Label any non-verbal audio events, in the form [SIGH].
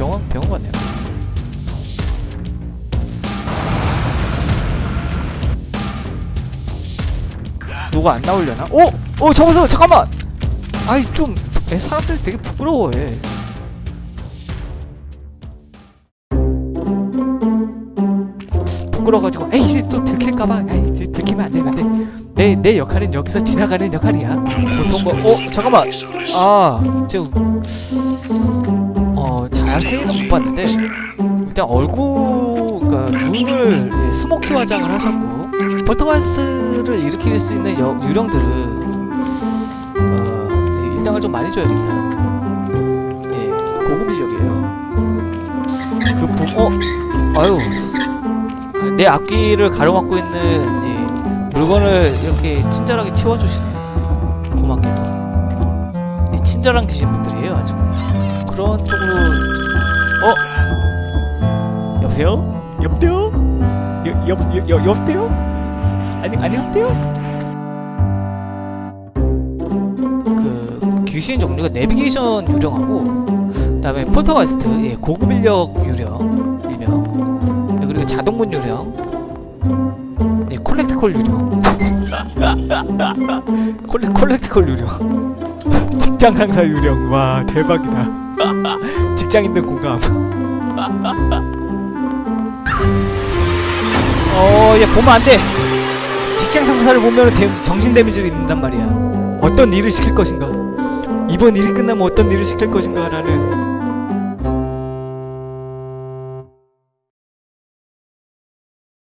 병원 병원 같아요. 누가 안 나오려나? 오! 오 저보세요 잠깐만! 아이 좀 사람들 되게 부끄러워해 부끄러워가지고 에이 또 들킬까봐 에이 들키면 안 되는데 내, 내 역할은 여기서 지나가는 역할이야 보통 뭐 어? 잠깐만 아 지금 자세히는 못 봤는데 일단 얼굴 그니까 눈을 예, 스모키 화장을 하셨고 버터가스를 일으킬 수 있는 여, 유령들은 어, 예, 일당을 좀 많이 줘야겠다 예 고급 인력이에요. 그 부, 어? 아유 내 앞길을 가로막고 있는 예, 물건을 이렇게 친절하게 치워주시네. 고맙게도. 예, 친절한 귀신분들이에요 아주 그런 쪽으로 어? 여보세요? 여보세요? 여, 여, 여, 여, 여보세요? 아니, 여보세요? 그, 귀신 종류가 내비게이션 유령하고 그 다음에 폴터가스트, 예, 고급 인력 유령, 일명 예, 그리고 자동문 유령 예, 콜렉트콜 유령 [LAUGHS] 콜레, 콜렉트콜 유령 [LAUGHS] 직장 상사 유령 와 대박이다 [LAUGHS] 직장인들 공감 [LAUGHS] 어, 얘 보면 안 돼. 직장 상사를 보면 데, 정신 데미지를 입는단 말이야. 어떤 일을 시킬 것인가? 이번 일이 끝나면 어떤 일을 시킬 것인가 라는